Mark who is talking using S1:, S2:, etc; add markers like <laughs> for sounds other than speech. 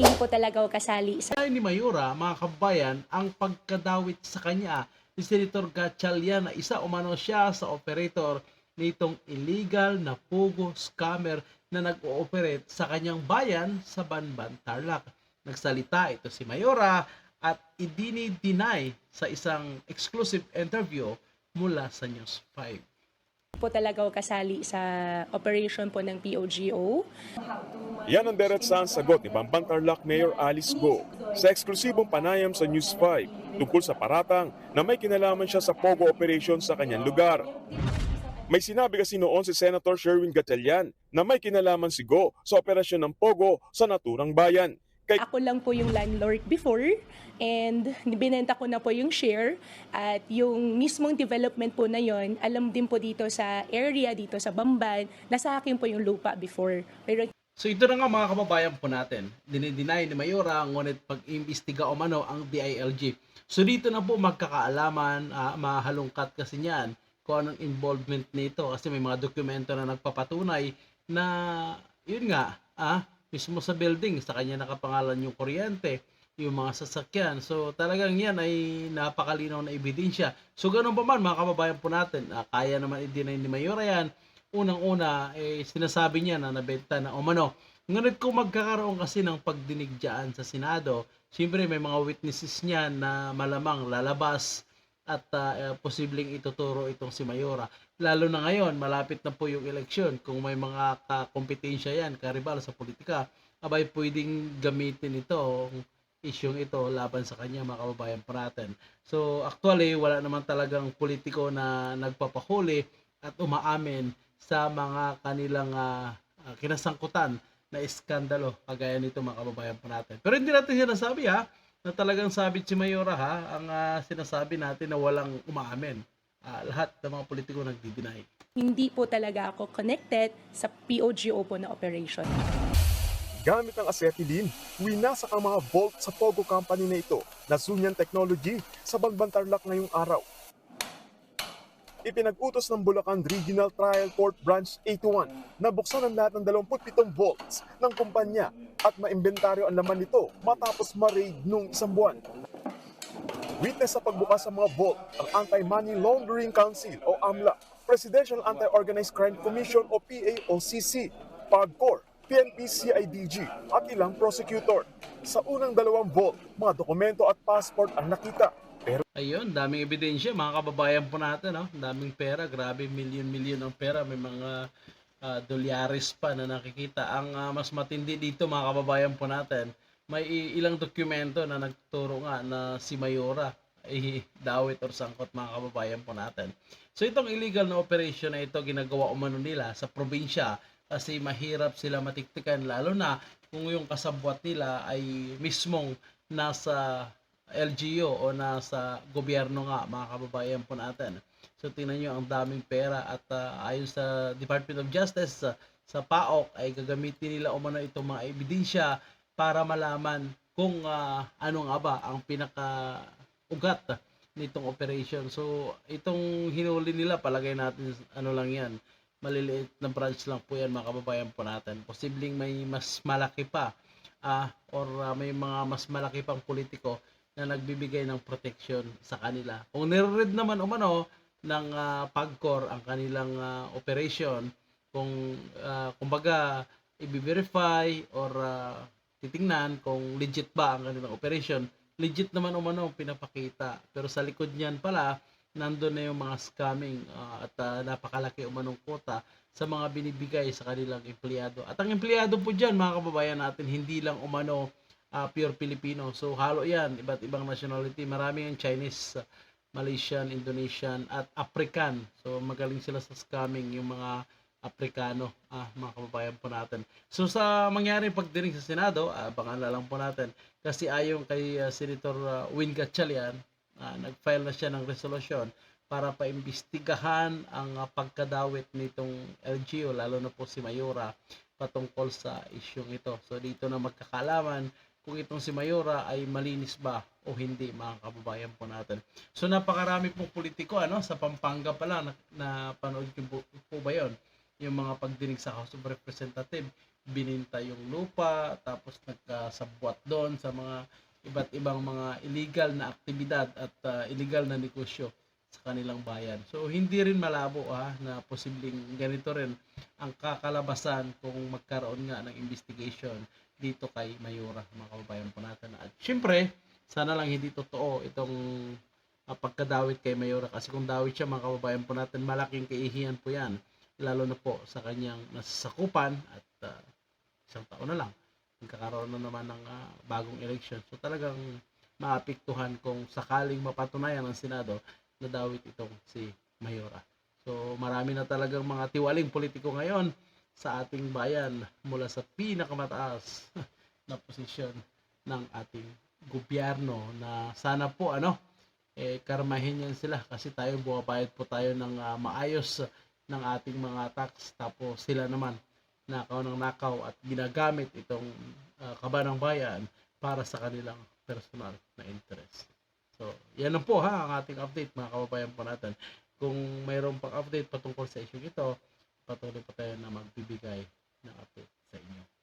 S1: Hindi po talaga ako kasali sa
S2: Ay ni Mayura, mga kabayan, ang pagkadawit sa kanya ni Senator Gatchalian na isa umano siya sa operator nitong illegal na pogo scammer na nag-ooperate sa kanyang bayan sa Banban, Tarlac. Nagsalita ito si Mayora at idini-deny sa isang exclusive interview mula sa News 5.
S1: Po talaga kasali sa operation po ng POGO.
S3: Yan ang diretsahang sagot ni Bambang Tarlac Mayor Alice Go sa eksklusibong panayam sa News 5 tungkol sa paratang na may kinalaman siya sa Pogo operation sa kanyang lugar. May sinabi kasi noon si Senator Sherwin Gatchalian na may kinalaman si Go sa operasyon ng Pogo sa naturang bayan. Kay
S1: Ako lang po yung landlord before and binenta ko na po yung share at yung mismong development po na yon alam din po dito sa area, dito sa Bamban, nasa akin po yung lupa before. Pero
S2: So ito na nga mga kababayan po natin. Dinideny ni Mayora ngunit pag-imbestiga o mano ang DILG. So dito na po magkakaalaman, ah, mahalungkat kasi niyan kung anong involvement nito kasi may mga dokumento na nagpapatunay na yun nga, ah, mismo sa building, sa kanya nakapangalan yung kuryente, yung mga sasakyan. So talagang yan ay napakalinaw na ebidensya. So ganun pa man mga kababayan po natin, ah, kaya naman i-deny ni Mayora yan unang-una, eh, sinasabi niya na nabenta na umano. Ngunit kung magkakaroon kasi ng pagdinig dyan sa Senado, siyempre may mga witnesses niya na malamang lalabas at eh, posibleng ituturo itong si Mayora. Lalo na ngayon, malapit na po yung eleksyon. Kung may mga kakompetensya yan, karibal sa politika, abay pwedeng gamitin ito, isyong ito laban sa kanya mga kababayan po natin. So actually, wala naman talagang politiko na nagpapahuli at umaamin sa mga kanilang ah, kinasangkutan na iskandalo kagaya nito mga kababayan po natin. Pero hindi natin sinasabi ha, na talagang sabit si Mayora ha, ang ah, sinasabi natin na walang umaamin. Ah, lahat ng mga politiko nagdi-deny.
S1: hindi po talaga ako connected sa POGO po na operation.
S3: gamit ang acetylene, winasak ang mga bolt sa Pogo company na ito na Zunian Technology sa Banban Tarlac ngayong araw. Ipinag-utos ng Bulacan Regional Trial Court Branch 81 na buksan ang lahat ng 27 volts ng kumpanya at maimbentaryo ang laman nito matapos ma-raid nung isang buwan. Witness sa pagbukas ng mga vault ang Anti-Money Laundering Council o AMLA, Presidential Anti-Organized Crime Commission o PAOCC, PAGCOR, PNP CIDG at ilang prosecutor. Sa unang dalawang vault, mga dokumento at passport ang nakita. Pero
S2: Ayun, daming ebidensya mga kababayan po natin, no? Daming pera, grabe milyon-milyon ang pera, may mga ah, dolyares pa na nakikita. Ang ah, mas matindi dito mga kababayan po natin, may ilang dokumento na nagturo nga na si Mayora ay dawit or sangkot mga kababayan po natin. So itong illegal na operation na ito ginagawa umano nila sa probinsya kasi mahirap sila matiktikan lalo na kung yung kasabwat nila ay mismong nasa LGU o nasa gobyerno nga mga kababayan po natin. So tingnan nyo ang daming pera at ah, ayon sa Department of Justice sa, sa PAOK ay gagamitin nila umano itong mga ebidensya para malaman kung ah, ano nga ba ang pinaka ugat nitong operation. So itong hinuli nila palagay natin ano lang yan maliliit na branch lang po yan mga kababayan po natin. Posibleng may mas malaki pa ah or ah, may mga mas malaki pang politiko na nagbibigay ng protection sa kanila. Kung nire-read naman umano ng ah, PAGCOR ang kanilang ah, operation, kung ah, kumbaga i-verify or ah, titingnan kung legit ba ang kanilang operation, legit naman umano pinapakita. Pero sa likod niyan pala, nandun na yung mga scamming ah, at ah, napakalaki umanong quota sa mga binibigay sa kanilang empleyado. At ang empleyado po dyan, mga kababayan natin, hindi lang umano ah, pure Filipino. So halo yan, iba't ibang nationality. Marami ang Chinese, Malaysian, Indonesian, at African. So magaling sila sa scamming yung mga Aprikano, ah, mga kababayan po natin. So sa mangyari pagdinig sa Senado, ah, abangan na lang po natin. Kasi ayon kay ah, Senator ah, Win Gatchalian, ah, nag-file na siya ng resolusyon para paimbestigahan ang ah, pagkadawit nitong LGU, lalo na po si Mayora, patungkol sa isyong ito. So dito na magkakalaman kung itong si Mayora ay malinis ba o hindi mga kababayan po natin. So napakarami pong politiko ano sa Pampanga pala na, na panood niyo po, po ba 'yon? Yung mga pagdinig sa House of Representative bininta yung lupa, tapos nagkasabwat doon sa mga iba't ibang mga illegal na aktibidad at ah, illegal na negosyo sa kanilang bayan. So hindi rin malabo ha na posibleng ganito rin ang kakalabasan kung magkaroon nga ng investigation dito kay Mayura, mga kababayan po natin. At syempre, sana lang hindi totoo itong ah, pagkadawit kay Mayura kasi kung dawit siya mga kababayan po natin, malaking kaihiyan po yan lalo na po sa kanyang nasasakupan at ah, isang taon na lang magkakaroon na naman ng ah, bagong election. So talagang maapektuhan kung sakaling mapatunayan ng Senado na dawit itong si Mayora. So marami na talagang mga tiwaling politiko ngayon sa ating bayan mula sa pinakamataas <laughs> na posisyon ng ating gobyerno na sana po ano eh karmahin yan sila kasi tayo bumabayad po tayo ng ah, maayos ng ating mga tax tapos sila naman nakaw ng nakaw at ginagamit itong uh, kabanang bayan para sa kanilang personal na interest. So, yan lang po ha ang ating update mga kababayan po natin. Kung mayroon pang update patungkol sa issue ito, patuloy pa tayo na magbibigay ng update sa inyo.